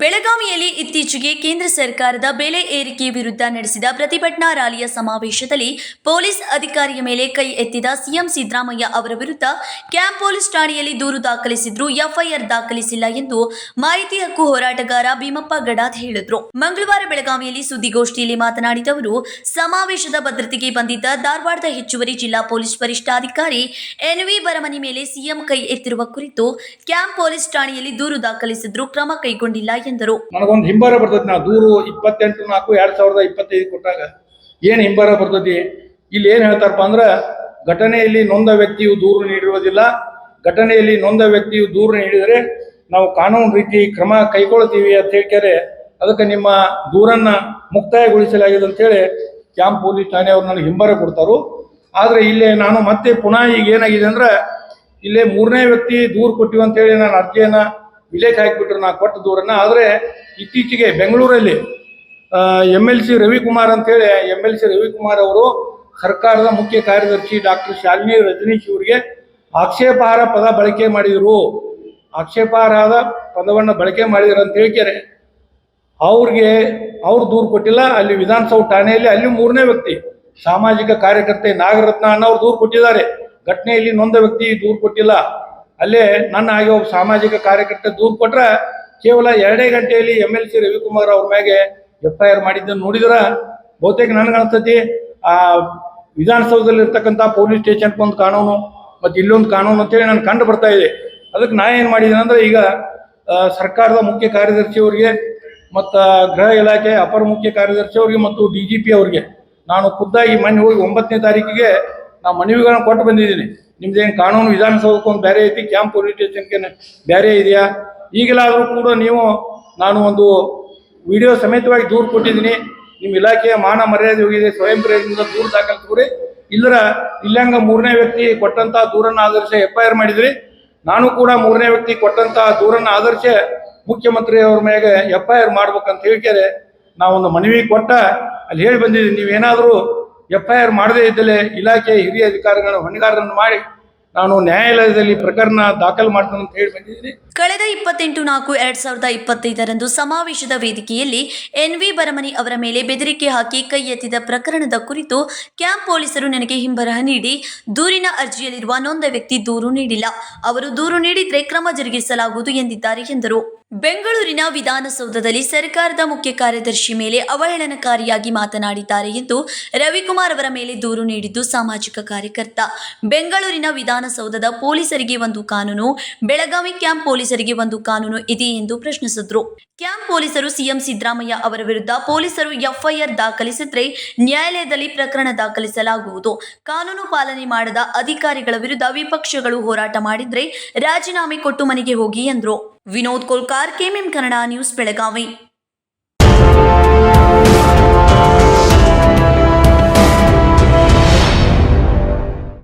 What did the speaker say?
ಬೆಳಗಾವಿಯಲ್ಲಿ ಇತ್ತೀಚೆಗೆ ಕೇಂದ್ರ ಸರ್ಕಾರದ ಬೆಲೆ ಏರಿಕೆ ವಿರುದ್ಧ ನಡೆಸಿದ ಪ್ರತಿಭಟನಾ ರ್ಯಾಲಿಯ ಸಮಾವೇಶದಲ್ಲಿ ಪೊಲೀಸ್ ಅಧಿಕಾರಿಯ ಮೇಲೆ ಕೈ ಎತ್ತಿದ ಸಿಎಂ ಸಿದ್ದರಾಮಯ್ಯ ಅವರ ವಿರುದ್ಧ ಕ್ಯಾಂಪ್ ಪೊಲೀಸ್ ಠಾಣೆಯಲ್ಲಿ ದೂರು ದಾಖಲಿಸಿದ್ರು ಎಫ್ಐಆರ್ ದಾಖಲಿಸಿಲ್ಲ ಎಂದು ಮಾಹಿತಿ ಹಕ್ಕು ಹೋರಾಟಗಾರ ಭೀಮಪ್ಪ ಗಡಾದ್ ಹೇಳಿದ್ರು. ಮಂಗಳವಾರ ಬೆಳಗಾವಿಯಲ್ಲಿ ಸುದ್ದಿಗೋಷ್ಠಿಯಲ್ಲಿ ಮಾತನಾಡಿದ ಅವರು, ಸಮಾವೇಶದ ಭದ್ರತೆಗೆ ಬಂದಿದ್ದ ಧಾರವಾಡದ ಹೆಚ್ಚುವರಿ ಜಿಲ್ಲಾ ಪೊಲೀಸ್ ವರಿಷ್ಠಾಧಿಕಾರಿ ಎನ್ವಿ ಬರಮನಿ ಮೇಲೆ ಸಿಎಂ ಕೈ ಎತ್ತಿರುವ ಕುರಿತು ಕ್ಯಾಂಪ್ ಪೊಲೀಸ್ ಠಾಣೆಯಲ್ಲಿ ದೂರು ದಾಖಲಿಸಿದ್ರು ಕ್ರಮ ಕೈಗೊಂಡಿಲ್ಲ ಎಂದರು. ನನಗೊಂದು ಹಿಂಬಾರ ಬರ್ತದೆ ನಾ ದೂರು ಇಪ್ಪತ್ತೆಂಟು ನಾಲ್ಕು ಎರಡ್ ಸಾವಿರದ ಇಪ್ಪತ್ತೈದು ಕೊಟ್ಟಾಗ. ಏನು ಹಿಂಬಾರ ಬರ್ತದೆ ಇಲ್ಲಿ ಏನು ಹೇಳ್ತಾರಪ್ಪ ಅಂದ್ರೆ, ಘಟನೆಯಲ್ಲಿ ನೊಂದ ವ್ಯಕ್ತಿಯು ದೂರು ನೀಡಿರುವುದಿಲ್ಲ. ಘಟನೆಯಲ್ಲಿ ನೊಂದ ವ್ಯಕ್ತಿಯು ದೂರು ನೀಡಿದರೆ ನಾವು ಕಾನೂನು ರೀತಿ ಕ್ರಮ ಕೈಗೊಳ್ತೀವಿ ಅಂತ ಹೇಳ್ತಾರೆ ಅದಕ್ಕೆ ನಿಮ್ಮ ದೂರನ್ನ ಮುಕ್ತಾಯಗೊಳಿಸಲಾಗಿದೆ ಅಂತೇಳಿ ಕ್ಯಾಂಪ್ ಪೊಲೀಸ್ ಠಾಣೆಯವ್ರು ನನಗೆ ಹಿಂಬಾರ ಕೊಡ್ತಾರು. ಆದರೆ ಇಲ್ಲಿ ನಾನು ಮತ್ತೆ ಪುನಃ ಈಗ ಏನಾಗಿದೆ ಅಂದ್ರೆ, ಇಲ್ಲೇ ಮೂರನೇ ವ್ಯಕ್ತಿ ದೂರು ಕೊಟ್ಟಿವಂತೇಳಿ ನಾನು ಅರ್ಜಿಯನ್ನ ವಿಲೇಖ ಹಾಕಿಬಿಟ್ರು ನಾ ಕೊಟ್ಟ ದೂರನ್ನ. ಆದರೆ ಇತ್ತೀಚೆಗೆ ಬೆಂಗಳೂರಲ್ಲಿ ಎಂ ಎಲ್ ಸಿ ರವಿಕುಮಾರ್ ಅಂತೇಳಿ ಎಂ ಎಲ್ ಸಿ ರವಿಕುಮಾರ್ ಅವರು ಸರ್ಕಾರದ ಮುಖ್ಯ ಕಾರ್ಯದರ್ಶಿ ಡಾಕ್ಟರ್ ಶಾಲಿನಿ ರಜನೀಶ್ ಇವರಿಗೆ ಆಕ್ಷೇಪಾರ್ಹ ಪದ ಬಳಕೆ ಮಾಡಿದರು. ಆಕ್ಷೇಪಾರ್ಹದ ಪದವನ್ನು ಬಳಕೆ ಮಾಡಿದ್ರು ಅಂತ ಹೇಳ್ತಾರೆ ಅವ್ರಿಗೆ, ಅವ್ರು ದೂರು ಕೊಟ್ಟಿಲ್ಲ. ಅಲ್ಲಿ ವಿಧಾನಸೌಧ ಠಾಣೆಯಲ್ಲಿ ಅಲ್ಲಿ ಮೂರನೇ ವ್ಯಕ್ತಿ, ಸಾಮಾಜಿಕ ಕಾರ್ಯಕರ್ತೆ ನಾಗರತ್ನ ಅನ್ನೋರು ದೂರು ಕೊಟ್ಟಿದ್ದಾರೆ. ಘಟನೆಯಲ್ಲಿ ನೊಂದ ವ್ಯಕ್ತಿ ದೂರು ಕೊಟ್ಟಿಲ್ಲ. ಅಲ್ಲೇ ನನ್ನ ಹಾಗೆ ಒಬ್ಬ ಸಾಮಾಜಿಕ ಕಾರ್ಯಕರ್ತ ದೂರು ಕೊಟ್ರೆ ಕೇವಲ ಎರಡೇ ಗಂಟೆಯಲ್ಲಿ ಎಂ ಎಲ್ ಸಿ ರವಿಕುಮಾರ್ ಅವ್ರ ಮ್ಯಾಗೆ ಎಫ್ ಐ ಆರ್ ಮಾಡಿದ್ದನ್ನು ನೋಡಿದ್ರ ಬಹುತೇಕ ನನಗೆ ಅನ್ಸತಿ, ಆ ವಿಧಾನಸೌಧದಲ್ಲಿ ಇರ್ತಕ್ಕಂಥ ಪೊಲೀಸ್ ಸ್ಟೇಷನ್ ಒಂದು ಕಾನೂನು ಮತ್ತು ಇಲ್ಲೊಂದು ಕಾನೂನು ಅಂತೇಳಿ ನಾನು ಕಂಡು ಬರ್ತಾ ಇದೆ. ಅದಕ್ಕೆ ನಾ ಏನು ಮಾಡಿದ್ದೀನಿ ಅಂದ್ರೆ ಈಗ ಸರ್ಕಾರದ ಮುಖ್ಯ ಕಾರ್ಯದರ್ಶಿ ಅವರಿಗೆ ಮತ್ತು ಗೃಹ ಇಲಾಖೆ ಅಪರ ಮುಖ್ಯ ಕಾರ್ಯದರ್ಶಿ ಅವರಿಗೆ ಮತ್ತು ಡಿ ಜಿ ಪಿ ಅವರಿಗೆ ನಾನು ಖುದ್ದಾಗಿ ಮನೆ ಹೋಗಿ ಒಂಬತ್ತನೇ ತಾರೀಕಿಗೆ ನಾ ಮನವಿಗಳನ್ನ ಕೊಟ್ಟು ಬಂದಿದ್ದೀನಿ. ನಿಮ್ದೇನು ಕಾನೂನು ವಿಧಾನಸೌಧಕ್ಕೆ ಒಂದು ಬೇರೆ ಐತಿ, ಕ್ಯಾಂಪ್ ಪೊಲೀಸ್ ಸ್ಟೇಷನ್ಗೆ ಬೇರೆ ಇದೆಯಾ? ಈಗಲಾದರೂ ಕೂಡ ನೀವು, ನಾನು ಒಂದು ವಿಡಿಯೋ ಸಮೇತವಾಗಿ ದೂರು ಕೊಟ್ಟಿದ್ದೀನಿ. ನಿಮ್ಮ ಇಲಾಖೆಯ ಮಾನ ಮರ್ಯಾದೆ ಹೋಗಿದೆ, ಸ್ವಯಂ ಪ್ರೇರಣೆಯಿಂದ ದೂರು ದಾಖಲಿಸ್ಕೊಡಿ ಇಲ್ಲರ ಇಲ್ಲಂಗ ಮೂರನೇ ವ್ಯಕ್ತಿ ಕೊಟ್ಟಂತಹ ದೂರನ್ನು ಆಧರಿಸಿ ಎಫ್ ಐ ಆರ್ ಮಾಡಿದ್ರಿ. ನಾನು ಕೂಡ ಮೂರನೇ ವ್ಯಕ್ತಿ ಕೊಟ್ಟಂತಹ ದೂರನ್ನು ಆಧರಿಸಿ ಮುಖ್ಯಮಂತ್ರಿ ಅವ್ರ ಮೇಲೆ ಎಫ್ ಐ ಆರ್ ಮಾಡ್ಬೇಕಂತ ಹೇಳ್ತಾರೆ ನಾವೊಂದು ಮನವಿ ಕೊಟ್ಟ, ಅಲ್ಲಿ ಹೇಳಿ ಬಂದಿದ್ದೀನಿ. ನೀವೇನಾದರೂ ಎಫ್ ಐ ಆರ್ ಮಾಡದೇ ಇದ್ದಲ್ಲಿ ಇಲಾಖೆ ಹಿರಿಯ ಅಧಿಕಾರಿಗಳನ್ನು, ಹೊಣೆಗಾರರನ್ನು ಮಾಡಿ ನಾನು ನ್ಯಾಯಾಲಯದಲ್ಲಿ ಪ್ರಕರಣ ದಾಖಲು ಮಾಡ್ತೇನೆ ಅಂತ ಹೇಳಿ ಬಂದಿದ್ದೀನಿ. ಕಳೆದ ಇಪ್ಪತ್ತೆಂಟು ನಾಲ್ಕು ಎರಡ್ ಸಾವಿರದ ಇಪ್ಪತ್ತೈದರಂದು ಸಮಾವೇಶದ ವೇದಿಕೆಯಲ್ಲಿ ಎನ್ ವಿ ಬರಮನಿ ಅವರ ಮೇಲೆ ಬೆದರಿಕೆ ಹಾಕಿ ಕೈ ಪ್ರಕರಣದ ಕುರಿತು ಕ್ಯಾಂಪ್ ಪೊಲೀಸರು ನನಗೆ ಹಿಂಬರಹ ನೀಡಿ, ದೂರಿನ ಅರ್ಜಿಯಲ್ಲಿರುವ ನೊಂದ ವ್ಯಕ್ತಿ ದೂರು ನೀಡಿಲ್ಲ. ಅವರು ದೂರು ನೀಡಿದ್ರೆ ಕ್ರಮ ಜರುಗಿಸಲಾಗುವುದು ಎಂದಿದ್ದಾರೆ ಎಂದರು. ಬೆಂಗಳೂರಿನ ವಿಧಾನಸೌಧದಲ್ಲಿ ಸರ್ಕಾರದ ಮುಖ್ಯ ಕಾರ್ಯದರ್ಶಿ ಮೇಲೆ ಅವಹೇಳನಕಾರಿಯಾಗಿ ಮಾತನಾಡಿದ್ದಾರೆ ಎಂದು ರವಿಕುಮಾರ್ ಅವರ ಮೇಲೆ ದೂರು ನೀಡಿದ್ದು ಸಾಮಾಜಿಕ ಕಾರ್ಯಕರ್ತ. ಬೆಂಗಳೂರಿನ ವಿಧಾನಸೌಧದ ಪೊಲೀಸರಿಗೆ ಒಂದು ಕಾನೂನು, ಬೆಳಗಾವಿ ಕ್ಯಾಂಪ್ ಪೊಲೀಸರಿಗೆ ಒಂದು ಕಾನೂನು ಇದೆ ಎಂದು ಪ್ರಶ್ನಿಸಿದ್ರು. ಕ್ಯಾಂಪ್ ಪೊಲೀಸರು ಸಿಎಂ ಸಿದ್ದರಾಮಯ್ಯ ಅವರ ವಿರುದ್ಧ ಪೊಲೀಸರು ಎಫ್ಐಆರ್ ದಾಖಲಿಸಿದ್ರೆ ನ್ಯಾಯಾಲಯದಲ್ಲಿ ಪ್ರಕರಣ ದಾಖಲಿಸಲಾಗುವುದು. ಕಾನೂನು ಪಾಲನೆ ಮಾಡದ ಅಧಿಕಾರಿಗಳ ವಿರುದ್ಧ ವಿಪಕ್ಷಗಳು ಹೋರಾಟ ಮಾಡಿದ್ರೆ ರಾಜೀನಾಮೆ ಕೊಟ್ಟು ಮನೆಗೆ ಹೋಗಿ ಎಂದರು. Vinod Kolkar, KMM Kannada news, Belagavi.